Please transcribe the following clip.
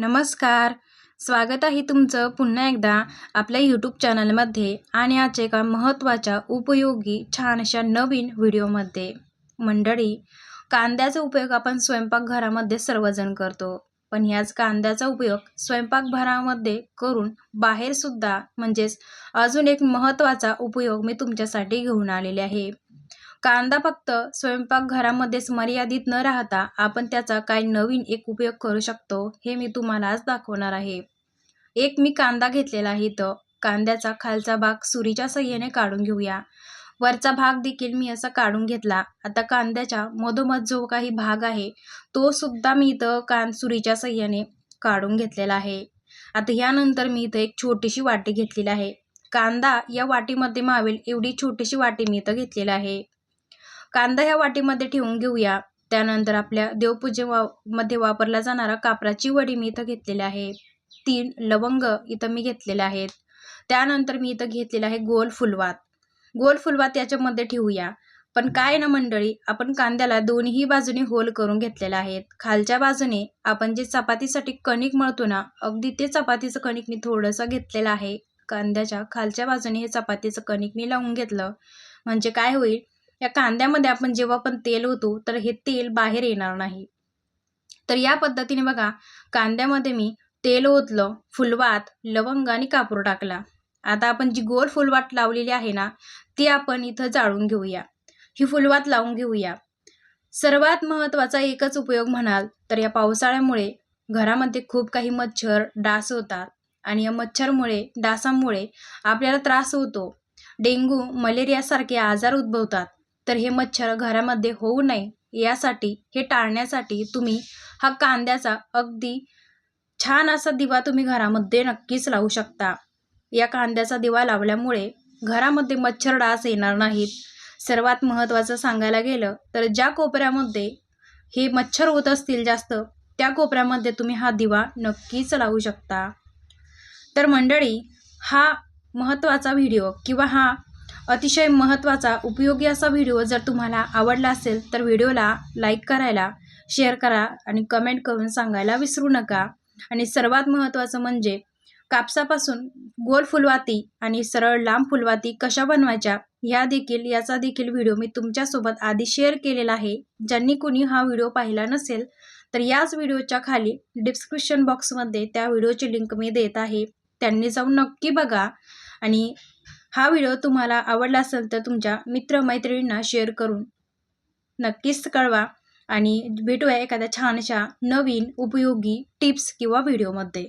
नमस्कार. स्वागत आहे तुमचं पुन्हा एकदा आपल्या यूट्यूब चॅनलमध्ये आणि आज एका महत्त्वाच्या उपयोगी छान अशा नवीन व्हिडिओमध्ये. मंडळी कांद्याचा उपयोग आपण स्वयंपाकघरामध्ये सर्वजण करतो. पण ह्याच कांद्याचा उपयोग स्वयंपाकघरामध्ये करून बाहेरसुद्धा म्हणजेच अजून एक महत्त्वाचा उपयोग मी तुमच्यासाठी घेऊन आलेले आहे. कांदा फक्त स्वयंपाकघरामध्येच मर्यादित न राहता आपण त्याचा काय नवीन एक उपयोग करू शकतो हे मी तुम्हाला आज दाखवणार आहे. एक मी कांदा घेतलेला आहे इथं. कांद्याचा खालचा भाग सुरीच्या सहाय्याने काढून घेऊया. वरचा भाग देखील मी असा काढून घेतला. आता कांद्याच्या मधोमध जो काही भाग आहे तो सुद्धा मी इथं कान सुरीच्या सहाय्याने काढून घेतलेला आहे. आता यानंतर मी इथं एक छोटीशी वाटी घेतलेली आहे. कांदा या वाटीमध्ये मावेल एवढी छोटीशी वाटी मी इथं घेतलेली आहे. कांदा ह्या वाटीमध्ये ठेवून घेऊया. त्यानंतर आपल्या देवपूजे वा मध्ये वापरला जाणारा कापराची वडी मी इथं घेतलेली आहे. तीन लवंग इथं मी घेतलेले आहेत. त्यानंतर मी इथं घेतलेलं आहे गोल फुलवात. गोल फुलवात याच्यामध्ये ठेवूया. पण काय ना मंडळी आपण कांद्याला दोन्ही बाजूने होल करून घेतलेले आहेत. खालच्या बाजूने आपण जे चपातीसाठी कणिक मळतो ना अगदी ते चपातीचं कणिक मी थोडंसं घेतलेलं आहे. कांद्याच्या खालच्या बाजूने हे चपातीचं कणिक मी लावून घेतलं. म्हणजे काय होईल या कांद्यामध्ये आपण जेव्हा पण तेल होतो तर हे तेल बाहेर येणार नाही. तर या पद्धतीने बघा कांद्यामध्ये मी तेल ओतलं फुलवात लवंग आणि कापूर टाकला. आता आपण जी गोल फुलवात लावलेली आहे ना ती आपण इथं जाळून घेऊया. ही फुलवात लावून घेऊया. सर्वात महत्त्वाचा एकच उपयोग म्हणाल तर या पावसाळ्यामुळे घरामध्ये खूप काही मच्छर डास होतात. आणि या मच्छरमुळे डासामुळे आपल्याला त्रास होतो. डेंग्यू मलेरियासारखे आजार उद्भवतात. तर हे मच्छर घरामध्ये होऊ नये यासाठी हे टाळण्यासाठी तुम्ही हा कांद्याचा अगदी छान असा दिवा तुम्ही घरामध्ये नक्कीच लावू शकता. या कांद्याचा दिवा लावल्यामुळे घरामध्ये मच्छर डास येणार नाहीत. सर्वात महत्त्वाचं सांगायला गेलं तर ज्या कोपऱ्यामध्ये हे मच्छर होत असतील जास्त त्या कोपऱ्यामध्ये तुम्ही हा दिवा नक्कीच लावू शकता. तर मंडळी हा महत्त्वाचा व्हिडिओ किंवा हा अतिशय महत्त्वाचा उपयोगी असा व्हिडिओ जर तुम्हाला आवडला असेल तर व्हिडिओला लाईक करायला शेअर करा आणि कमेंट करून सांगायला विसरू नका. आणि सर्वात महत्त्वाचं म्हणजे कापसापासून गोल फुलवाती आणि सरळ लांब फुलवाती कशा बनवायच्या ह्या देखील याचा देखील व्हिडिओ मी तुमच्यासोबत आधी शेअर केलेला आहे. ज्यांनी कोणी हा व्हिडिओ पाहिला नसेल तर याच व्हिडिओच्या खाली डिस्क्रिप्शन बॉक्समध्ये त्या व्हिडिओची लिंक मी देत आहे. त्यांनी जाऊन नक्की बघा. आणि हा व्हिडिओ तुम्हाला आवडला असेल तर तुमच्या मित्रमैत्रिणींना शेअर करून नक्कीच कळवा आणि भेटूया एखाद्या छानशा नवीन उपयोगी टिप्स किंवा व्हिडिओमध्ये.